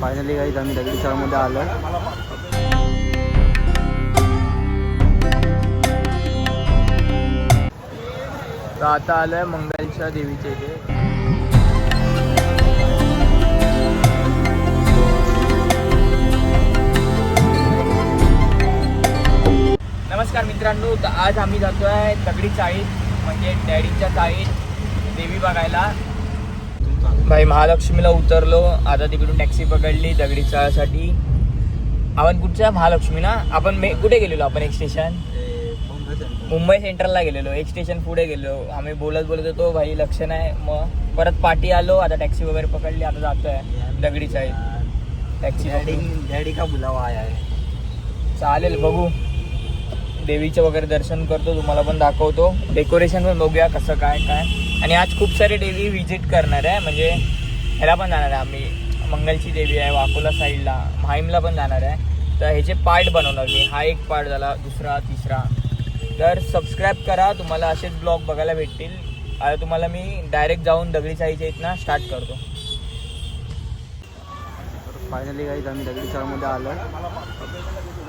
Finally काही आम्ही दगडी चाळमध्ये आलो तर आता आलोय मंगलच्या देवीच्या इथे. नमस्कार मित्रांनो आज आम्ही जातोय दगडी चाळीत म्हणजे डॅडीच्या चाळीत देवी बघायला. भाई महालक्ष्मीला उतरलो. आता तिकडून टॅक्सी पकडली दगडी चाळासाठी. आपण कुठच्या? महालक्ष्मी ना? आपण मे कुठे गेलेलो? आपण एक स्टेशन मुंबई सेंट्रलला गेलेलो. एक स्टेशन पुढे गेलो. आम्ही बोलत बोलत होतो भाई लक्ष नाही. मग परत पाठी आलो. आता टॅक्सी वगैरे पकडली. आता जातोय दगडी चाळीत. टॅक्सी डॅडी का बुलावा आया है चालेल बघू. देवीचं वगैरे दर्शन करतो तुम्हाला पण दाखवतो. डेकोरेशन पण बघूया कसं काय काय. आणि आज खूप सारे देवी व्हिजिट करणार आहे. म्हणजे ह्याला पण जाणार आहे आम्ही. मंगलची देवी आहे वाकोला साईडला माहीमला पण जाणार आहे. तर ह्याचे पार्ट बनवणार मी. हा एक पार्ट झाला दुसरा तिसरा. तर सबस्क्राईब करा. तुम्हाला असेच ब्लॉग बघायला भेटतील. आता तुम्हाला मी डायरेक्ट जाऊन दगडी साईच्या इथनं स्टार्ट करतो. फायनली काही आम्ही दगडी चाळमध्ये आलो.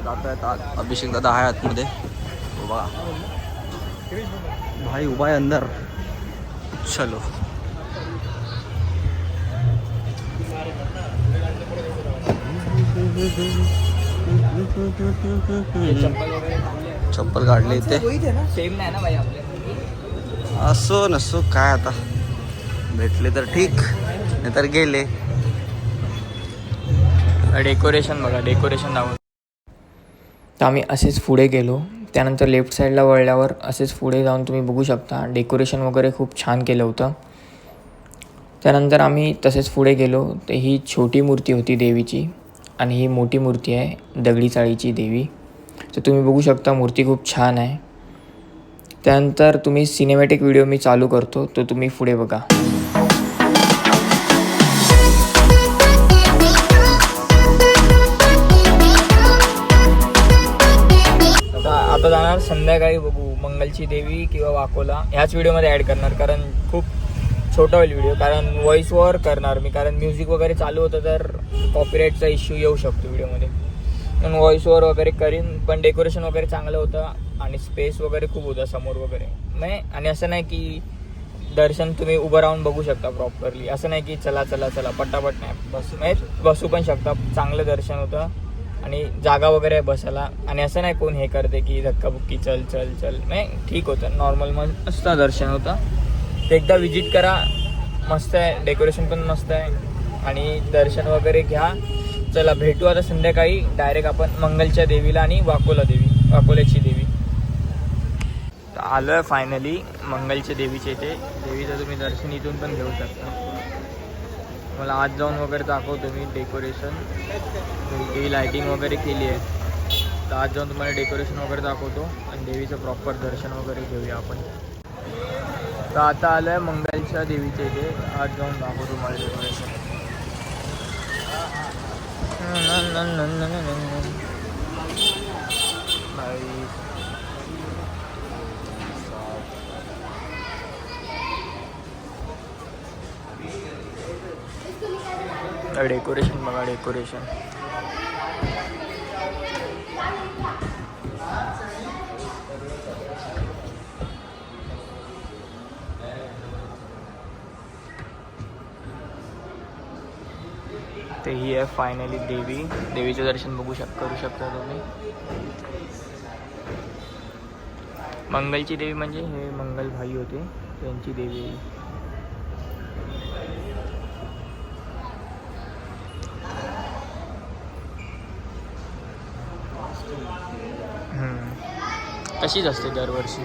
जात आहेत अभिषेक दादा आहे आतमध्ये. उभा भाई उभा आहे अंदर. चलो. चप्पल काढले इथे. सेम नाही ना भाई आपल्या असो नसो काय आता? भेटले तर ठीक नाहीतर गेले. डेकोरेशन बघा डेकोरेशन दाखव. तर आम्ही असेच पुढे गेलो. त्यानंतर लेफ्ट साईडला वळल्यावर असेच पुढे जाऊन तुम्ही बघू शकता. डेकोरेशन वगैरे खूप छान केलं होतं. त्यानंतर आम्ही तसेच पुढे गेलो. तर ही छोटी मूर्ती होती देवीची आणि ही मोठी मूर्ती आहे दगडी चाळीची देवी. तर तुम्ही बघू शकता मूर्ती खूप छान आहे. त्यानंतर तुम्ही सिनेमॅटिक व्हिडिओ मी चालू करतो. तो तुम्ही पुढे बघा. संध्याकाळी बघू मंगलची देवी किंवा वाकोला ह्याच व्हिडिओमध्ये ॲड करणार. कारण खूप छोटा होईल व्हिडिओ कारण व्हॉइस ओवर करणार मी. कारण म्युझिक वगैरे चालू होतं तर कॉपीराईटचा इश्यू येऊ शकतो व्हिडिओमध्ये पण व्हॉइस ओवर वगैरे करीन. पण डेकोरेशन वगैरे चांगलं होतं आणि स्पेस वगैरे खूप होता समोर वगैरे. नाही आणि असं नाही की दर्शन तुम्ही उभं राहून बघू शकता प्रॉपरली असं नाही की चला चला चला पटापट नाही. बस नाही बसू पण शकता. चांगलं दर्शन होतं. आणि जागा वगैरे आहे बसायला. आणि असं नाही कोण हे करते की धक्काबुक्की चल चल चल. नाही ठीक होतं. नॉर्मल मस्त दर्शन होतं. ते एकदा विजिट करा. मस्त आहे. डेकोरेशन पण मस्त आहे. आणि दर्शन वगैरे घ्या. चला भेटू आता संध्याकाळी. डायरेक्ट आपण मंगलच्या देवीला आणि वाकोला देवी वाकोल्याची देवी. तर फायनली मंगलच्या देवीचे इथे. देवीचं तुम्ही दर्शन इथून पण घेऊ शकता. मला आज जाऊन वगैरे दाखवतो मी डेकोरेशन. ही लायटिंग वगैरे केली आहे. तर आज जाऊन तुम्हाला डेकोरेशन वगैरे दाखवतो आणि देवीचं प्रॉपर दर्शन वगैरे घेऊया आपण. तर आता आलं आहे मंगलच्या देवीच्या इथे. आज जाऊन दाखवतो तुम्हाला डेकोरेशन आता डेकोरेशन बघा डेकोरेशन ते ही आहे फायनली देवी. देवीचं दर्शन बघू शक करू शकता तुम्ही. मंगलची देवी म्हणजे हे मंगल भाई होते. त्यांची देवी तशीच असते दरवर्षी.